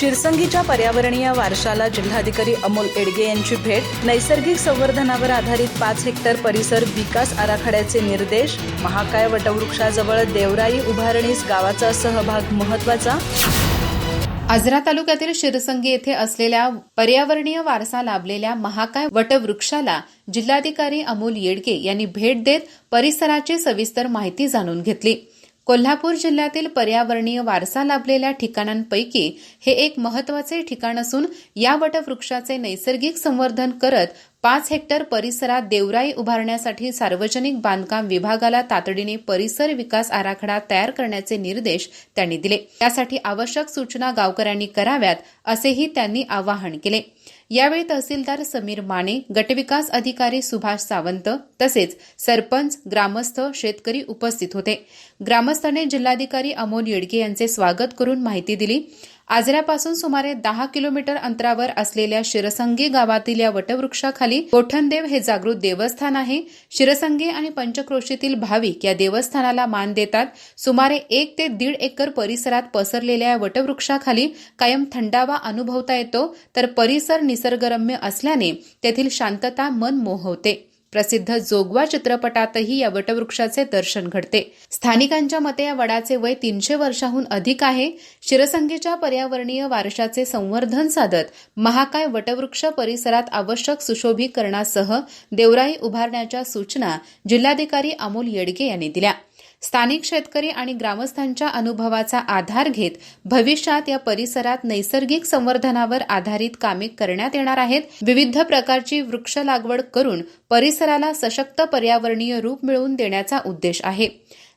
शिरसंगीच्या पर्यावरणीय वारशाला जिल्हाधिकारी अमोल एडगे यांची भेट नैसर्गिक संवर्धनावर आधारित पाच हेक्टर परिसर विकास आराखड्याचे निर्देश महाकाय वटवृक्षाजवळ देवराई उभारणीस गावाचा सहभाग महत्त्वाचा आजरा तालुक्यातील शिरसंगी येथे असलेल्या पर्यावरणीय वारसा लाभलेल्या महाकाय वटवृक्षाला जिल्हाधिकारी अमोल येडगे यांनी भेट देत परिसराची सविस्तर माहिती जाणून घेतली. कोल्हापूर जिल्ह्यातील पर्यावरणीय वारसा लाभलेल्या ठिकाणांपैकी हे एक महत्त्वाचे ठिकाण असून या वटवृक्षाचे नैसर्गिक संवर्धन करत पाच हेक्टर परिसरात देवराई उभारण्यासाठी सार्वजनिक बांधकाम विभागाला तातडीने परिसर विकास आराखडा तयार करण्याचे निर्देश त्यांनी दिले. त्यासाठी आवश्यक सूचना गावकऱ्यांनी कराव्यात असेही त्यांनी आवाहन केले. यावेळी तहसीलदार समीर माने गटविकास अधिकारी सुभाष सावंत तसेच सरपंच ग्रामस्थ शेतकरी उपस्थित होते. ग्रामस्थांनी जिल्हाधिकारी अमोल येडगे यांचे स्वागत करून माहिती दिली. आजऱ्यापासून सुमारे दहा किलोमीटर अंतरावर असलेल्या शिरसंगी गावातील या वटवृक्षाखाली गोठणदेव हे जागृत देवस्थान आहे. शिरसंगी आणि पंचक्रोशीतील भाविक या देवस्थानाला मान देतात. सुमारे एक ते दीड एकर परिसरात पसरलेल्या या वटवृक्षाखाली कायम थंडावा अनुभवता येतो. तर परिसर निसर्गरम्य असल्याने तेथील शांतता मन मोहवते. प्रसिद्ध जोगवा चित्रपटातही या वटवृक्षाचे दर्शन घडते. स्थानिकांच्या मते या वडाचे वय तीनशे वर्षाहून अधिक आहे. शिरसंगीच्या पर्यावरणीय वारशाचे संवर्धन साधत महाकाय वटवृक्ष परिसरात आवश्यक सुशोभीकरणासह देवराई उभारण्याच्या सूचना जिल्हाधिकारी अमोल येडगे यांनी दिल्या. स्थानिक शेतकरी आणि ग्रामस्थांच्या अनुभवाचा आधार घेत भविष्यात या परिसरात नैसर्गिक संवर्धनावर आधारित कामे करण्यात येणार आहेत. विविध प्रकारची वृक्ष लागवड करून परिसराला सशक्त पर्यावरणीय रूप मिळवून देण्याचा उद्देश आहे.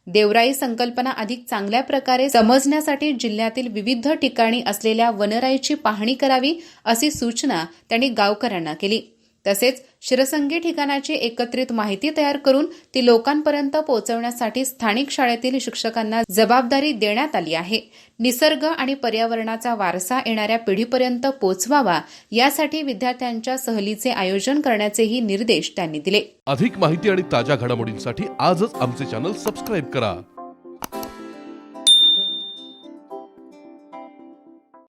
देवराई संकल्पना अधिक चांगल्या प्रकारे समजण्यासाठी जिल्ह्यातील विविध ठिकाणी असलेल्या वनराईची पाहणी करावी अशी सूचना त्यांनी गावकऱ्यांना केली. तसेच शिरसंगी ठिकाणाची एकत्रित माहिती तयार करून ती लोकांपर्यंत पोहोचवण्यासाठी स्थानिक शाळेतील शिक्षकांना जबाबदारी देण्यात आली आहे. निसर्ग आणि पर्यावरणाचा वारसा येणाऱ्या पिढीपर्यंत पोहोचवावा यासाठी विद्यार्थ्यांच्या सहलीचे आयोजन करण्याचेही निर्देश त्यांनी दिले. अधिक माहिती आणि ताज्या घडामोडींसाठी आजच आमचे चॅनल सबस्क्राईब करा.